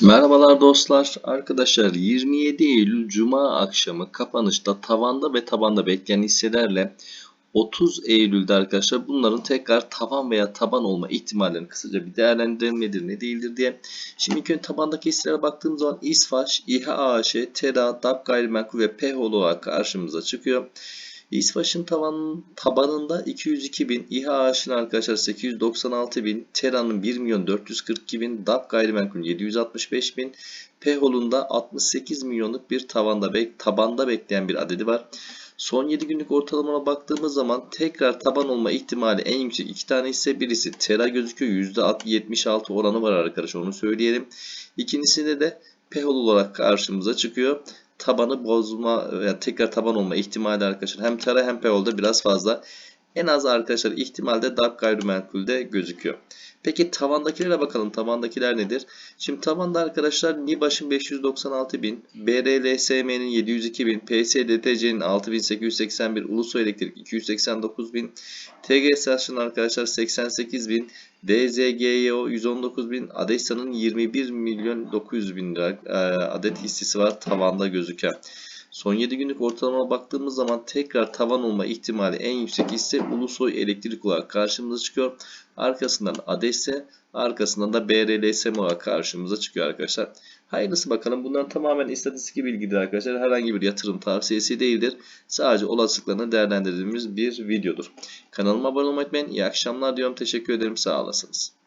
Merhabalar dostlar. Arkadaşlar 27 Eylül Cuma akşamı kapanışta tavanda ve tabanda bekleyen hisselerle 30 Eylül'de arkadaşlar bunların tekrar tavan veya taban olma ihtimallerini kısaca bir değerlendirelim nedir ne değildir diye. Şimdi ilk önce tabandaki hisselere baktığımız zaman İSFAŞ, İHA AŞ, TERA, DAP Gayrimenkul ve PEHOL olarak karşımıza çıkıyor. İSFAŞ'ın tavan, tabanında 202 bin, İHA AŞ'ın arkadaşlar 896 bin, TERA'nın 1 milyon 442 bin, DAP gayrimenkul 765 bin, PEHOL'un da 68 milyonluk bir tavanda tabanda bekleyen bir adedi var. Son 7 günlük ortalamana baktığımız zaman tekrar taban olma ihtimali en yüksek iki tane ise birisi Tera gözüküyor. %76 oranı var arkadaşlar onu söyleyelim. İkincisinde de PEHOL olarak karşımıza çıkıyor tabanı bozma yani tekrar taban olma ihtimali arkadaşlar hem Tera hem Peol'da biraz fazla. En az arkadaşlar ihtimalde DAP gayrimenkulde gözüküyor. Peki tavandakilere bakalım. Tavandakiler nedir? Şimdi tavanda arkadaşlar NİBAŞ'ın 596 bin, BRLSM'nin 702 bin, PSDTC'nin 6881, Ulusoy Elektrik 289 bin, TGSH'ın arkadaşlar 88 bin, DZGYO 119 bin, Adesan'ın 21 milyon 900 bin lira e, adet hissesi var tavanda gözüken. Son 7 günlük ortalama baktığımız zaman tekrar tavan olma ihtimali en yüksek ise Ulusoy Elektrik olarak karşımıza çıkıyor. Arkasından ADESE, arkasından da BRLSM olarak karşımıza çıkıyor arkadaşlar. Hayırlısı bakalım. Bunların tamamen istatistik bilgidir arkadaşlar. Herhangi bir yatırım tavsiyesi değildir. Sadece olasılıklarını değerlendirdiğimiz bir videodur. Kanalıma abone olmayı unutmayın. İyi akşamlar diyorum. Teşekkür ederim. Sağ olasınız.